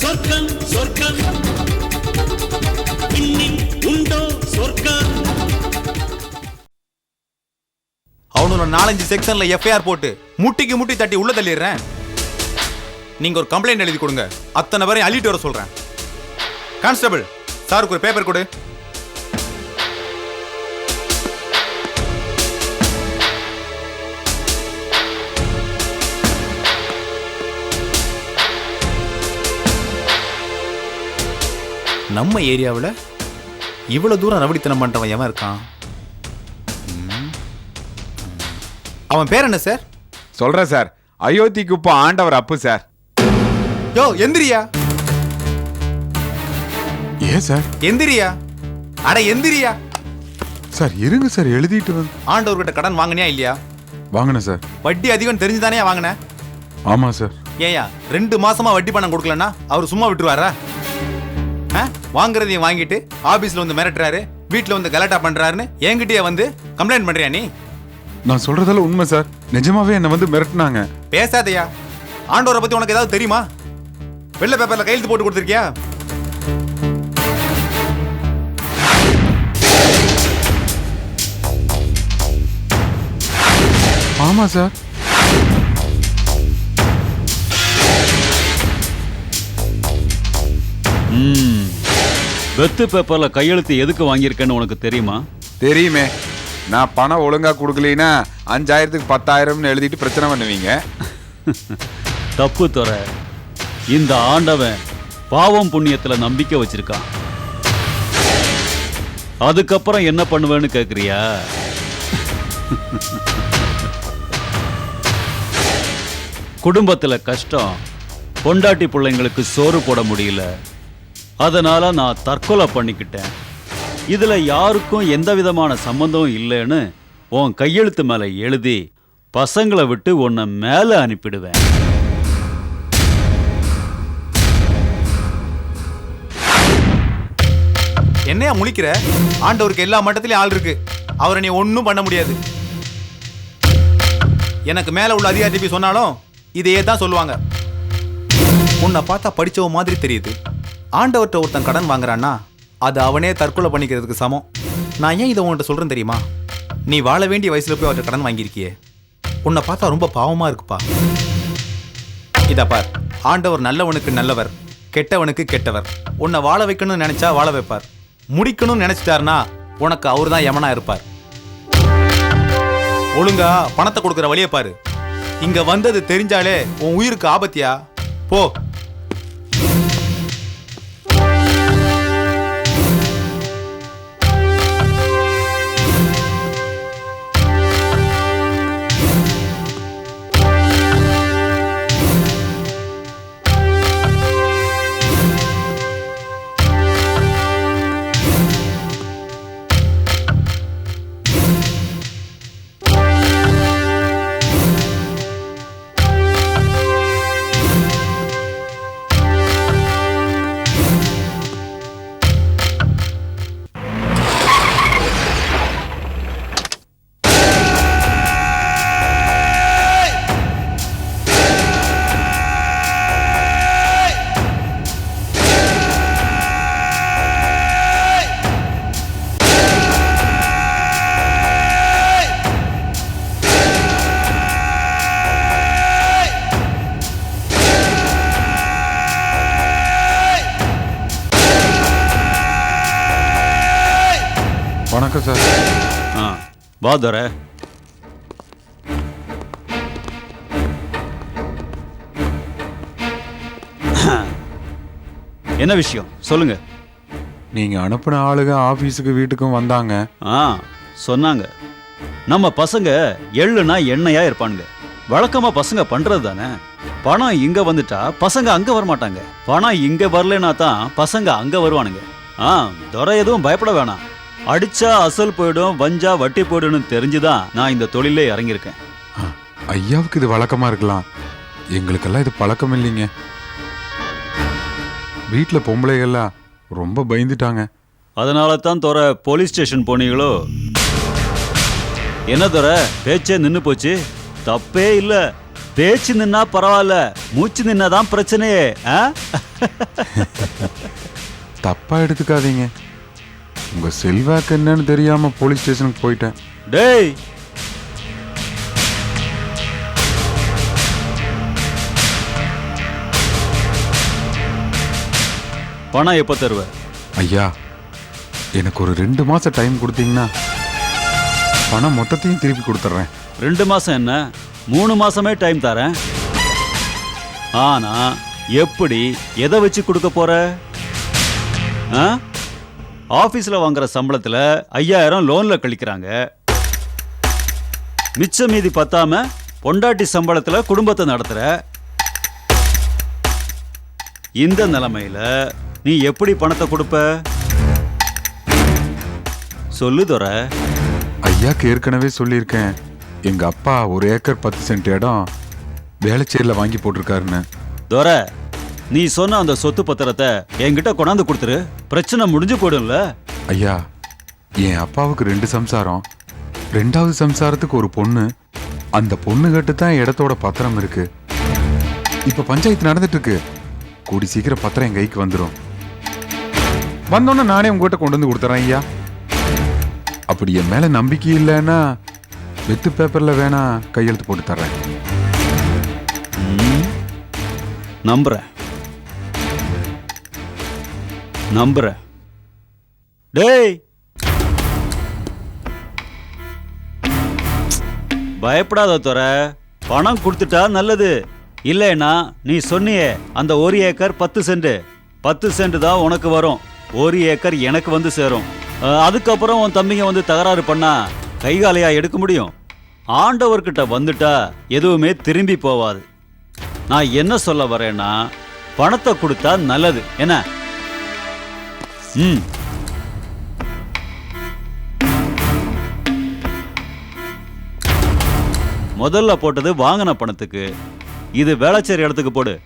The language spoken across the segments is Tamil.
சொர்க்கம் சொர்க்கம் உண்டோ சொர்க்கம்? அவனோட நாலஞ்சு செக்ஷன்ல எஃப்ஐஆர் போட்டு முட்டிக்கு முட்டி தட்டி உள்ள தள்ளிடுறேன். நீங்க ஒரு கம்ப்ளைண்ட் எழுதி கொடுங்க. அத்தனை பேரையும் அள்ளிட்டு வர சொல்றேன். கான்ஸ்டபிள் சாருக்கு ஒரு பேப்பர் கொடு. நம்ம ஏரியாவில் இவ்வளவு தூரம் ரவடித்தனம் பண்றவன் எவன் இருக்கான். அவன் பேர் என்ன சார்? சொல்றேன் சார். அயோத்திக்கு இப்போ ஆண்டவர் அப்பு சார். யோ எந்திரியா? ஏன் சார்? எந்திரியா? அட எந்திரியா? சார் இருங்க சார். எழுதிட்டு வந்து. ஆண்டவர்கிட்ட கடன் வாங்கினியா இல்லையா? வாங்கினேன் சார். வட்டி அதிகம் தெரிஞ்சுதானே வாங்கின? ஆமா சார். ஏயா ரெண்டு மாசமா வட்டி பணம் கொடுக்கலன்னா அவர் சும்மா விட்டுருவாரா? வாங்குறதையும் வாங்கிட்டு ஆபீஸ்ல வந்து மிரட்டுறாரு வீட்ல வந்து கலாட்டா பண்றாருன்னு என்கிட்டயே வந்து கம்ப்ளைண்ட் பண்றியா நீ? நான் சொல்றதெல்லாம் உண்மை சார் நிஜமாவே என்னை வந்து மிரட்டுனாங்க. பேசாதயா. ஆண்டவரை பத்தி உனக்கு ஏதாவது தெரியுமா? வெள்ளை பேப்பர்ல கையெழுத்து போட்டு கொடுத்துருக்கியா? ஆமா சார் வெத்து பேப்பர்ல கையெழுத்து எதுக்கு வாங்கியிருக்கேன்னு உனக்கு தெரியுமா? தெரியுமே. நான் பணம் ஒழுங்கா கொடுக்கலைன்னா அஞ்சாயிரத்துக்கு பத்தாயிரம்னு எழுதிட்டு பிரச்சனை பண்ணுவீங்க. தப்பு துற. இந்த ஆண்டவன் பாவம் புண்ணியத்துல நம்பிக்கை வச்சிருக்கான். அதுக்கப்புறம் என்ன பண்ணுவேன்னு கேக்குறியா? குடும்பத்துல கஷ்டம் பொண்டாட்டி பிள்ளைங்களுக்கு சோறு போட முடியல. அதனால நான் தற்கொலை பண்ணிக்கிட்டேன். இதுல யாருக்கும் எந்த விதமான சம்பந்தம் இல்லைன்னு உன் கையெழுத்து மேல எழுதி பசங்களை விட்டு உன்னை மேல அனுப்பிடுவேன். என்னையா முழிக்கிற? ஆண்டவருக்கு எல்லா மட்டத்திலயும் ஆள் இருக்கு. அவரை நீ ஒன்றும் பண்ண முடியாது. எனக்கு மேல உள்ள அதிகாரி போய் சொன்னாலும் இதையே தான் சொல்லுவாங்க. உன்னை பார்த்தா படிச்சவ மாதிரி தெரியுது. ஆண்டவர்கிட்ட ஒருத்தன் கடன் வாங்குறான்னா அது அவனே தற்கொலை பண்ணிக்கிறதுக்கு சமம். நான் ஏன் இதை உன்கிட்ட சொல்கிறேன் தெரியுமா? நீ வாழ வேண்டிய வயசில் போய் அவர்கிட்ட கடன் வாங்கியிருக்கியே. உன்னை பார்த்தா ரொம்ப பாவமாக இருக்குப்பா. இதை பார் ஆண்டவர் நல்லவனுக்கு நல்லவர் கெட்டவனுக்கு கெட்டவர். உன்னை வாழ வைக்கணும்னு நினைச்சா வாழ வைப்பார். முடிக்கணும்னு நினச்சிட்டாருன்னா உனக்கு அவர் தான் யமனா இருப்பார். ஒழுங்கா பணத்தை கொடுக்குற வழியை பாரு. இங்க வந்தது தெரிஞ்சாலே உன் உயிருக்கு ஆபத்தியா? போ. வா துரை. என்ன விஷயம்? சொல்லுங்க. நீங்க அனுப்பின ஆளுங்க ஆபீஸுக்கு வீட்டுக்கும் வந்தாங்க. ஆ சொன்னாங்க. நம்ம பசங்க எள்ளுனா எண்ணெயா இருப்பானுங்க. வழக்கமா பசங்க பண்றது தானே. பணம் இங்க வந்துட்டா பசங்க அங்க வரமாட்டாங்க. பணம் இங்க வரலனா தான் பசங்க அங்க வருவானுங்க. ஆ துரை எதுவும் பயப்பட வேணாம். அடிச்சா அசல் போயிடும் வஞ்சா வட்டி போயிடும்னு தெரிஞ்சுதான் நான் இந்த தொழிலே இறங்கியிருக்கேன். ஐயாவுக்கு இது வழக்கமா இருக்கலாம். எங்களுக்கெல்லாம் இது பழக்கம் இல்லைங்க. வீட்டுல பொம்பளைகள்லாம் ரொம்ப பயந்துட்டாங்க. அதனால தான் துறை போலீஸ் ஸ்டேஷன் போனீங்களோ? என்ன தோற? பேச்சே நின்னு போச்சு. தப்பே இல்ல. பேச்சு நின்னா பரவாயில்ல. மூச்சு நின்னாதான் பிரச்சனையே ஆ? தப்பா எடுத்துக்காதீங்க. உங்க செல்வாக்கு என்னன்னு தெரியாம போலீஸ் ஸ்டேஷனுக்கு போயிட்டேன். டேய்! பணம் எப்ப தருவ? ஐயா எனக்கு ஒரு ரெண்டு மாசம் டைம் கொடுத்தீங்கன்னா பணம் மொத்தத்தையும் திருப்பி கொடுத்துட்றேன். ரெண்டு மாசம் என்ன? மூணு மாசமே டைம் தரேன். ஆனா எப்படி எதை வச்சு கொடுக்க போற? ஆ? ஆபீஸ்ல வாங்குற சம்பளத்துல ஐயாயிரம் லோன்ல கழிக்கிறாங்க. மிச்ச மீதி பத்தாம பொண்டாட்டி சம்பளத்துல குடும்பத்தை நடத்துற. இந்த நிலைமையில நீ எப்படி பணத்தை கொடுப்ப? சொல்லு துரை. ஐயாக்கு ஏற்கனவே சொல்லியிருக்கேன். எங்க அப்பா ஒரு ஏக்கர் பத்து சென்ட் இடம் வேளச்சேரியில் வாங்கி போட்டிருக்காருன்னு. தோர நீ சொன்ன அந்த சொத்து பத்திரத்தை என்கிட்ட கொண்டாந்து கொடுத்துரு. பிரச்சனை முடிஞ்சு போயிடும்ல. ஐயா என் அப்பாவுக்கு ரெண்டு சம்சாரம். ரெண்டாவது சம்சாரத்துக்கு ஒரு பொண்ணு. அந்த பொண்ணு கிட்ட தான் இடத்தோட பத்திரம் இருக்கு. இப்ப பஞ்சாயத்து நடந்துட்டு இருக்கு கூடி சீக்கிரம் பத்திரம் என் கைக்கு வந்துடும் வந்தோன்னே நானே உங்ககிட்ட கொண்டு வந்து கொடுத்துறேன் ஐயா. அப்படி என் மேல நம்பிக்கை இல்லைன்னா வெத்து பேப்பர்ல வேணா கையெழுத்து போட்டு தர்றேன். நம்புறேன். நம்புறேன். டேய். பயப்படாத துற பணம் கொடுத்துட்டா நல்லது. இல்லைன்னா நீ சொன்னியே அந்த ஒரு ஏக்கர் பத்து சென்ட் பத்து சென்ட் தான் உனக்கு வரும். ஒரு ஏக்கர் எனக்கு வந்து சேரும். அதுக்கப்புறம் உன் தம்பிங்க வந்து தகராறு பண்ணா கைகாலையா எடுக்க முடியும். ஆண்டவர்கிட்ட வந்துட்டா எதுவுமே திரும்பி போவாது. நான் என்ன சொல்ல வரேன்னா பணத்தை கொடுத்தா நல்லது. என்ன? ம். முதல்ல போட்டது வாங்கின பணத்துக்கு. இது வேளச்சேரி இடத்துக்கு போடு.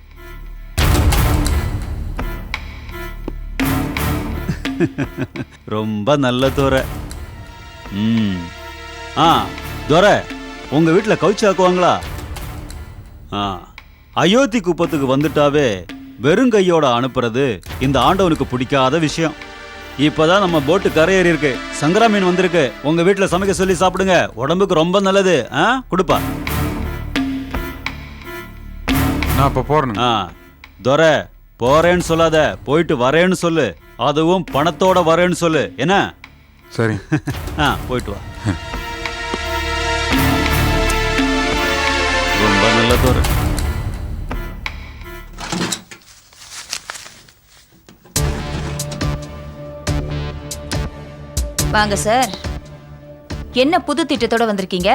ரொம்ப நல்ல துறை. ம். ஆ துறை. உங்கள் வீட்டில் கவுச்சி ஆக்குவாங்களா ஆ. அயோத்தி குப்பத்துக்கு வந்துட்டாவே வெறும் கையோட அனுப்புறது இந்த ஆண்டவனுக்கு பிடிக்காத விஷயம். இப்பதான் நம்ம போட்டு கரையேறி இருக்கு சங்கரா மீன் வந்திருக்கு. உங்க வீட்டுல சமைக்க சொல்லி சாப்பிடுங்க. உடம்புக்கு ரொம்ப நல்லது. ஆ கொடுப்பா. நான் அப்ப போறேன் ஆ துரை போறேன்னு சொல்லாத. போயிட்டு வரேன்னு சொல்லு. அதுவும் பணத்தோட வரேன்னு சொல்லு. என்ன? சரி. ஆ போயிட்டு வா. ரொம்ப நல்ல துறை. வாங்க சார். என்ன புது திட்டத்தோட வந்திருக்கீங்க?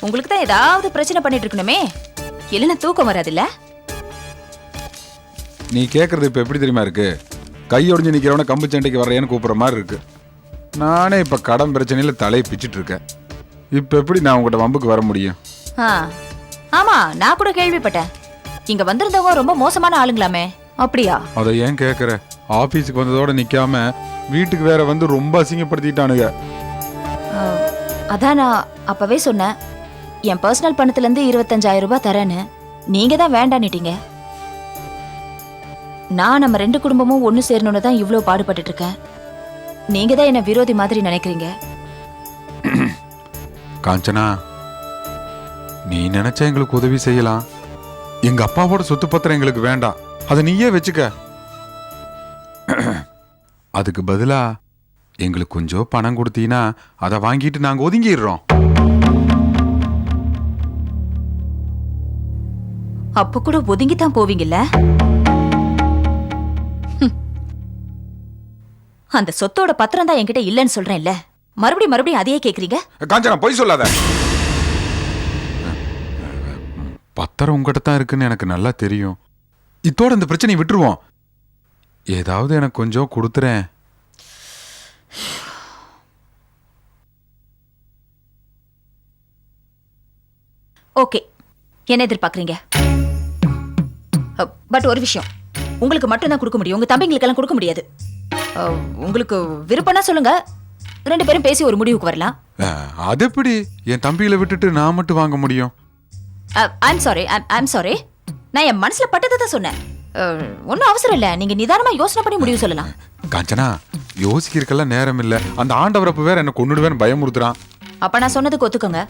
உங்களுக்கு தான் ஏதாவது பிரச்சனை பண்ணிட்டு இருக்கணுமே இல்லைன்னா தூக்கம் வராதுல்ல? நீ கேட்கறது இப்ப எப்படி தெரியுமா இருக்கு? கையொடிஞ்சு நிக்கிறவன கம்பு சண்டைக்கு வர்றேன்னு கூப்பிடுற மாதிரி இருக்கு. நானே இப்ப கடன் பிரச்சனையில தலையை பிச்சிட்டு இருக்கேன் இப்ப எப்படி நான் உங்ககிட்ட வம்புக்கு வர முடியும்? ஆ. ஆமா நான் கூட கேள்விப்பட்டேன். இங்க வந்திருந்தவங்க ரொம்ப மோசமான ஆளுங்களாமே. அப்படியா? அதை ஏன் கேட்குற ஆபீஸுக்கு வந்ததோட நிக்காம வீட்டுக்கு வேற வந்து ரொம்ப அசிங்கப்படுத்திட்டானுங்க. அதான் நான் அப்பவே சொன்னேன். என் பர்சனல் பணத்துல இருந்து இருபத்தஞ்சாயிரம் ரூபாய் தரேன்னு. நீங்க தான் வேண்டான்னுட்டீங்க. நான் நம்ம ரெண்டு குடும்பமும் ஒண்ணு சேரணும்னு தான் இவ்வளவு பாடுபட்டுட்டு இருக்கேன் நீங்க தான் என்ன விரோதி மாதிரி நினைக்கிறீங்க. காஞ்சனா நீ நினைச்சா எங்களுக்கு உதவி செய்யலாம். எங்க அப்பாவோட சொத்து பத்திரம் எங்களுக்கு வேண்டாம். அதை நீயே வச்சுக்க. அதுக்கு பதிலா எங்களுக்கு கொஞ்சம் பணம் கொடுத்தீங்கன்னா அதை வாங்கிட்டு நாங்க ஒதுங்கிடுறோம். அப்ப கூட ஒதுங்கி தான் போவீங்கல்ல. அந்த சொத்தோட பத்திரம் தான் என்கிட்ட இல்லைன்னு சொல்றேன்ல. மறுபடியும் மறுபடியும் அதையே கேக்குறீங்க? காஞ்சனா பொய் சொல்லாத. பத்திரம் உங்ககிட்ட தான் இருக்குன்னு எனக்கு நல்லா தெரியும். இத்தோட இந்த பிரச்சனையை விட்டுருவோம். ஏதாவது எனக்கு கொஞ்சம் கொடுத்துறேன். ஓகே. என்ன எதிர்பார்க்கறீங்க? பட் ஒரு விஷயம். உங்களுக்கு மட்டும் தான் கொடுக்க முடியும். உங்க தம்பிங்களுக்கெல்லாம் கொடுக்க முடியாது. உங்களுக்கு விருப்பம்னா சொல்லுங்க. ரெண்டு பேரும் பேசி ஒரு முடிவுக்கு வரலாம். அது எப்படி? என் தம்பியில விட்டுட்டு நான் மட்டும் வாங்க முடியும்? ஐம் சாரி ஐம் சாரி நான் என் மனசுல பட்டதை தான் சொன்னேன். ஒன்றும் அவசரம் இல்லை. நீங்க நிதானமா யோசனை பண்ணி முடிவு சொல்லலாம். காஞ்சனா யோசிக்கிறதுக்கெல்லாம் நேரம் இல்ல அந்த ஆண்டவரப்பு வேற என்ன கொன்னுடுவேன்னு பயமுறுத்துறான். அப்ப நான் சொன்னதுக்கு ஒத்துக்கோங்க.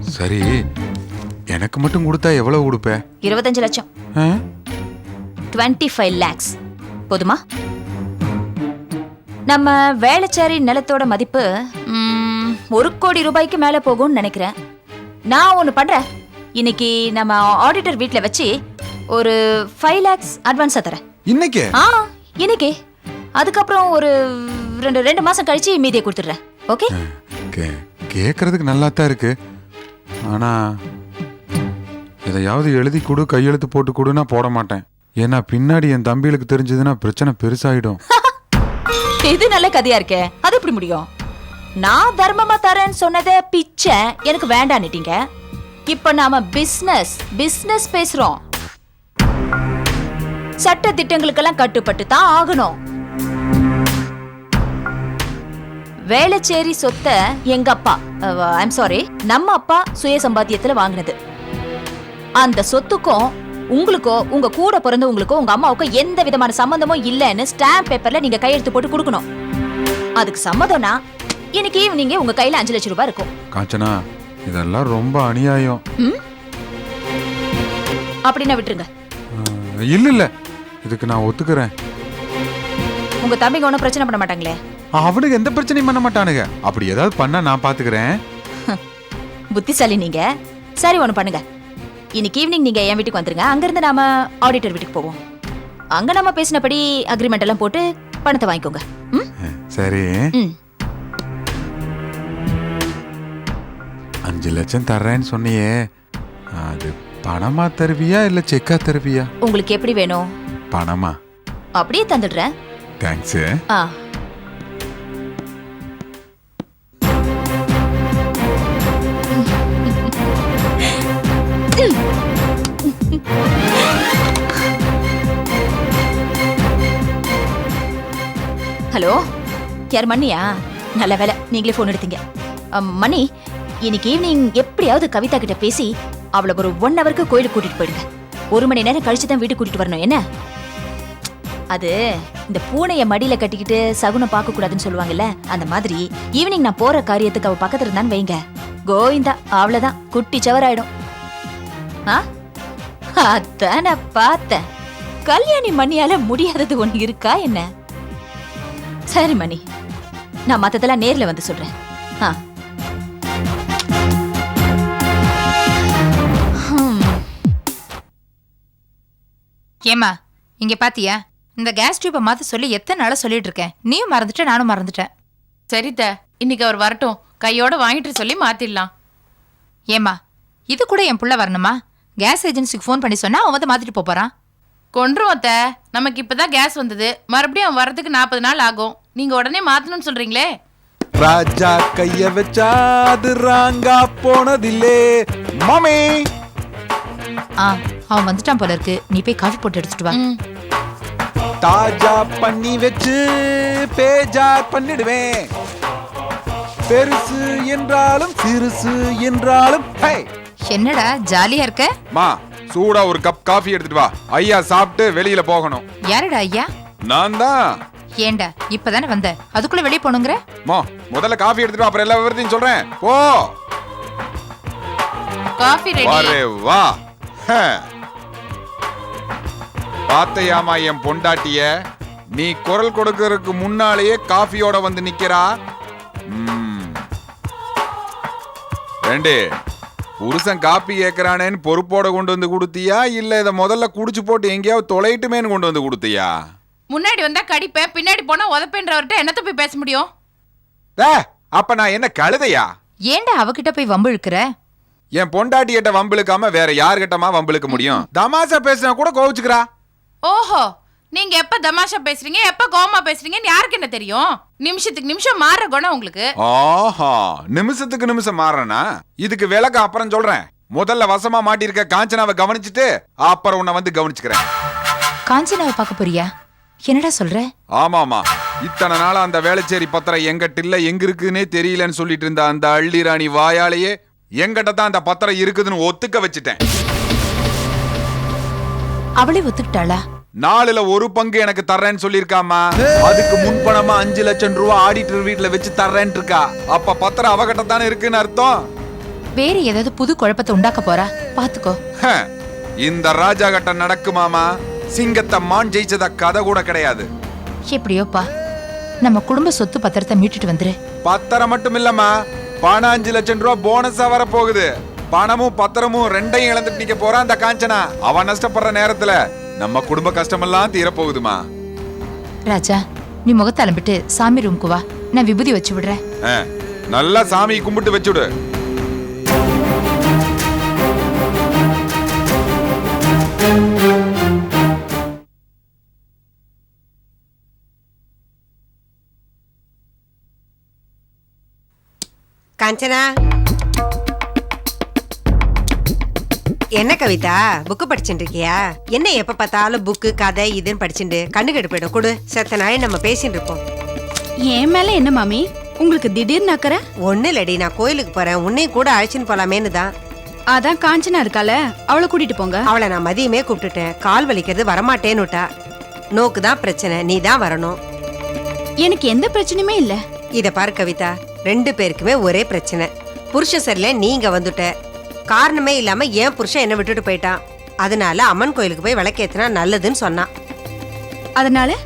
சரி எனக்கு மட்டும் கொடுத்தா எவ்வளவு கொடுப்ப? இருபத்தஞ்சு லட்சம். ஆ? டுவெண்ட்டி ஃபைவ் லேக்ஸ் போதுமா? நம்ம வேளச்சேரி நிலத்தோட மதிப்பு ம், ஒரு கோடி ரூபாய்க்கு மேல போகும்னு நினைக்கிறேன். நான் ஒன்று பண்றேன். இன்னைக்கு நம்ம ஆடிட்டர் வீட்டில் வச்சு ஒரு ஃபைவ் லேக்ஸ் அட்வான்ஸாக தரேன். இன்னைக்கே? ஆ இன்னைக்கு. அதுக்கப்புறம் ஒரு ரெண்டு ரெண்டு மாசம் கழிச்சு மீதியை கொடுத்துட்றேன். ஓகே? கே- கேக்குறதுக்கு நல்லா தான் இருக்கு. ஆனா எதையாவது எழுதி கொடு கையெழுத்து போட்டு கொடுன்னா போட மாட்டேன். ஏன்னா பின்னாடி என் தம்பிகளுக்கு தெரிஞ்சதுன்னா பிரச்சனை பெருசாயிடும். இது நல்ல கதையா இருக்கே. அது எப்படி முடியும்? நான் தர்மமா தரேன்னு சொன்னதே பிச்சை எனக்கு வேண்டான்னுட்டீங்க இப்ப நாம பிசினஸ் பிசினஸ் பேசுறோம். சட்ட திட்டங்களுக்கெல்லாம் கட்டுப்பட்டு தான் ஆகணும். வேளச்சேரி சொத்தை எங்க அப்பா ஐம் சாரி நம்ம அப்பா சுய சம்பாத்தியத்துல வாங்கினது. அந்த சொத்துக்கும் உங்களுக்கோ உங்க கூட பிறந்தவங்களுக்கோ உங்க அம்மாவுக்கோ எந்த விதமான சம்பந்தமும் இல்லைன்னு ஸ்டாம்ப் பேப்பர்ல நீங்க கையெழுத்து போட்டு கொடுக்கணும். அதுக்கு சம்மதம்னா இன்னைக்கு ஈவினிங்கே உங்க கையில அஞ்சு லட்சம் ரூபாய் இருக்கும். காஞ்சனா இதெல்லாம் ரொம்ப அநியாயம். ம்? அப்படின்னா விட்டுருங்க? இல்ல இல்ல. இதுக்கு நான் ஒத்துக்கிறேன். உங்க தம்பிங்க ஒன்றும் பிரச்சனை பண்ண மாட்டாங்களே? அவனுக்கு எந்த பிரச்சனையும் பண்ண மாட்டானுங்க. அப்படி ஏதாவது பண்ணா நான் பாத்துக்கிறேன். புத்திசாலி நீங்க. சரி ஒன்று பண்ணுங்க. இன்னைக்கு ஈவினிங் நீங்க என் வீட்டுக்கு வந்துருங்க. அங்கிருந்து நாம ஆடிட்டர் வீட்டுக்கு போவோம். அங்க நம்ம பேசினபடி அக்ரிமெண்ட் எல்லாம் போட்டு பணத்தை வாங்கிக்கோங்க. ம்? சரி. ம். அஞ்சு லட்சம் தர்றேன்னு சொன்னியே. அது பணமா தருவியா இல்ல செக்கா தருவியா? உங்களுக்கு எப்படி வேணும்? பணமா? அப்படியே தந்துடுறேன். தேங்க்ஸ் ஆ. ஹலோ யார் மணியா நல்ல வேலை நீங்களே ஃபோன் எடுத்தீங்க. அம், மணி இன்னைக்கு ஈவினிங் எப்படியாவது கவிதா கிட்ட பேசி அவளை ஒரு ஒன் ஹவருக்கு கோயிலுக்கு கூட்டிட்டு போயிடுங்க. ஒரு மணி நேரம் கழிச்சு தான் வீட்டுக்கு கூட்டிட்டு வரணும் என்ன? அது இந்த பூனைய மடியில கட்டிக்கிட்டு சகுனம் பார்க்க கூடாதுன்னு சொல்லுவாங்கல்ல அந்த மாதிரி ஈவினிங் நான் போற காரியத்துக்கு அவ பக்கத்துல இருந்தான்னு வைங்க. கோவிந்தா அவ்வளவுதான். குட்டி சவராயிடும். ஆ? அதான் நான் பார்த்தேன். கல்யாணி மணியால முடியாதது ஒண்ணு இருக்கா என்ன? சரி மணி நான் மத்ததெல்லாம் நேர்ல வந்து சொல்றேன். ஆ. ஏமா இங்க பாத்தியா? இந்த கேஸ் டியூப்பை மாத்த சொல்லி எத்தனை நாளா சொல்லிட்டு இருக்கேன். நீயும் மறந்துட்ட நானும் மறந்துட்டேன். சரித்த இன்னைக்கு அவர் வரட்டும். கையோட வாங்கிட்டு சொல்லி மாத்திடலாம். ஏமா இது கூட என் புள்ள வரணுமா? கேஸ் ஏஜென்சிக்கு ஃபோன் பண்ணி சொன்னா அவன் வந்து மாத்திட்டு போறான். கொன்றும் அத்த. நமக்கு இப்பதான் கேஸ் வந்தது. மறுபடியும் அவன் வரதுக்கு நாற்பது நாள் ஆகும். நீங்க உடனே மாத்தணும்னு சொல்றீங்களே? ராஜா கைய வச்சா அது ராங்கா போனதில்லே. மாமே! ஆ அவன் வந்துட்டான் போல இருக்கு. நீ போய் காஃபி போட்டு எடுத்துட்டு வா. தாஜா பண்ணி வச்சு பேஜா பண்ணிடுவேன். பெருசு என்றாலும் சிறுசு என்றாலும் ஹே! என்னடா ஜாலியா இருக்க? மா சூடா ஒரு கப் காஃபி எடுத்துட்டு வா. ஐயா சாப்பிட்டு வெளியில போகணும். யாருடா ஐயா? நான் தான். ஏன்டா இப்பதானே வந்த? அதுக்குள்ள வெளியே போகணுங்கிற? மோ முதல்ல காஃபி எடுத்துட்டு வா அப்புறம் எல்லா விவரத்தையும் சொல்றேன். போ. காஃபி ரெடி வாரே வா. ஹ. பாத்தையாமா என் பொண்டாட்டிய? நீ குரல் கொடுக்கறதுக்கு முன்னாலேயே காஃபியோட வந்து நிக்கிறா? ம். ஏண்டி புருஷன் காப்பி கேட்கறானேன்னு பொறுப்போட கொண்டு வந்து கொடுத்தியா? இல்ல இதை முதல்ல குடிச்சு போட்டு எங்கேயாவது தொலைட்டுமேன்னு கொண்டு வந்து கொடுத்தியா? முன்னாடி வந்தா கடிப்பேன் பின்னாடி போனா உதப்பேன்றவர்கிட்ட என்னத்த போய் பேச முடியும்? அப்ப நான் என்ன கழுதையா? ஏன்டா அவகிட்ட போய் வம்பு இழுக்கிற என் பொண்டாட்டிகிட்ட வம்பிழுக்காம வேற யார்கிட்டமா வம்பிழுக்க முடியும்? தமாசா பேசினா கூட கோவிச்சுக்கிறா. ஓஹோ நீங்க எப்ப தமாஷா பேசுறீங்க எப்ப கோமா பேசுறீங்கன்னு யாருக்கு என்ன தெரியும்? நிமிஷத்துக்கு நிமிஷம் மாற குணம் உங்களுக்கு. ஆஹா நிமிஷத்துக்கு நிமிஷம் மாறனா? இதுக்கு விளக்க அப்புறம் சொல்றேன். முதல்ல வசமா மாட்டியிருக்க காஞ்சனாவை கவனிச்சுட்டு அப்புறம் உன்னை வந்து கவனிச்சுக்கிறேன். காஞ்சனாவை பார்க்க போறியா? என்னடா சொல்ற? ஆமாமா இத்தனை நாளா அந்த வேளச்சேரி பத்திரம் எங்கிட்ட இல்ல எங்க இருக்குன்னே தெரியலன்னு சொல்லிட்டு இருந்த அந்த அள்ளி ராணி வாயாலேயே எங்கிட்ட தான் அந்த பத்திரம் இருக்குதுன்னு ஒத்துக்க வச்சுட்டேன். அவளே ஒத்துக்கிட்டாளா? நாலுல ஒரு பங்கு எனக்கு தர்றேன்னு சொல்லியிருக்காமா அதுக்கு முன்பணமா அஞ்சு லட்சம் ரூபா ஆடிட்டர் வீட்ல வச்சு தர்றேன்னு இருக்கா. அப்ப பத்திரம் அவகிட்ட தானே இருக்குன்னு அர்த்தம்? வேற ஏதாவது புது குழப்பத்தை உண்டாக்க போறா? பாத்துக்கோ. ஹ, இந்த ராஜா கட்ட நடக்குமாமா? சிங்கத்தை மான் ஜெயிச்சத கதை கூட கிடையாது. எப்படியோப்பா? நம்ம குடும்ப சொத்து பத்திரத்தை மீட்டுட்டு வந்துரு. பத்திரம் மட்டும் இல்லம்மா. பணம் அஞ்சு லட்சம் ரூபா போனஸா வர போகுது பணமும் பத்திரமும் ரெண்டையும் இழந்துட்டு நிக்க போறான் அந்த காஞ்சனா. அவன் நஷ்டப்படுற நேரத்துல நம்ம குடும்ப கஷ்டமெல்லாம் தீர போகுதுமா ராஜா நீ முகத்தை அலம்பிட்டு சாமி ரூமுக்கு வா. நான் விபூதி வச்சு விடுறேன். நல்லா சாமி கும்பிட்டு வச்சுடு காஞ்சனா. என்ன கவிதா? புக்கு படிச்சுட்டு இருக்கியா என்ன எப்ப பார்த்தாலும் புக்கு கதை இதுன்னு படிச்சுட்டு கண்ணு கெட்டு போயிடும் கொடு செத்த நாய் நம்ம பேசிட்டு இருப்போம். என் மேல என்ன மாமி? உங்களுக்கு திடீர்னு அக்கறை ஒண்ணு இல்லடி நான் கோயிலுக்கு போறேன். உன்னையும் கூட அழைச்சின்னு போலாமேன்னு தான். அதான் காஞ்சனா இருக்கால அவளை கூட்டிட்டு போங்க. அவளை நான் மதியமே கூப்பிட்டுட்டேன். கால் வலிக்கிறது வரமாட்டேன்னு விட்டா நோக்கு தான் பிரச்சனை நீ தான் வரணும். எனக்கு எந்த பிரச்சனையுமே இல்ல. இத பாரு கவிதா ரெண்டு பேருக்குமே ஒரே பிரச்சனை. புருஷன் சரியில்லை நீங்க வந்துட்ட. காரணமே இல்லாம ஏன் புருஷன் என்ன விட்டுட்டு போயிட்டான். அதனால அம்மன் கோயிலுக்கு போய் விளக்கேத்தினா நல்லதுன்னு சொன்னான். அதனால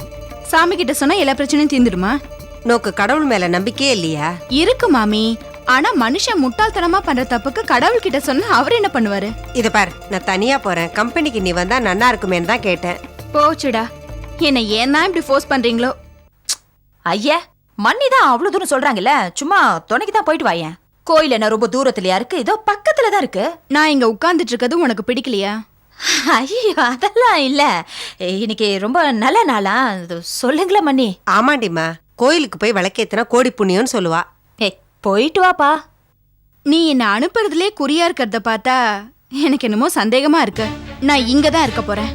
சாமி கிட்ட சொன்னா எல்லா பிரச்சனையும் தீர்ந்துடுமா? நோக்கு கடவுள் மேல நம்பிக்கையே இல்லையா? இருக்கு மாமி. ஆனா மனுஷன் முட்டாள்தனமா பண்ற தப்புக்கு கடவுள் கிட்ட சொன்னா அவர் என்ன பண்ணுவாரு? இத பார் நான் தனியா போறேன். கம்பெனிக்கு நீ வந்தா நன்னா இருக்குமேன்னு தான் கேட்டேன். போச்சுடா. என்ன ஏன் தான் இப்படி ஃபோர்ஸ் பண்றீங்களோ? ஐயா மன்னி தான் அவ்வளவு தூரம் சொல்றாங்கல்ல. சும்மா துணைக்கு தான் போயிட்டு வாயேன். கோயில் என்ன ரொம்ப தூரத்துலயா இருக்கு? இதோ பக்கத்துல தான் இருக்கு. நான் இங்க உட்கார்ந்துட்டு இருக்கிறது உனக்கு பிடிக்கலையா? ஐயோ அதெல்லாம் இல்ல. இன்னைக்கு ரொம்ப நல்ல நாளா? இது சொல்லுங்களேன் மன்னி. ஆமாண்டிம்மா கோயிலுக்கு போய் விளக்கேத்தினா கோடி புண்ணியம்னு சொல்லுவா. ஏய் போயிட்டு வாப்பா. நீ என்ன அனுப்புறதுலே குறியா இருக்கிறத பார்த்தா எனக்கு என்னமோ சந்தேகமா இருக்கு. நான் இங்க தான் இருக்க போறேன்.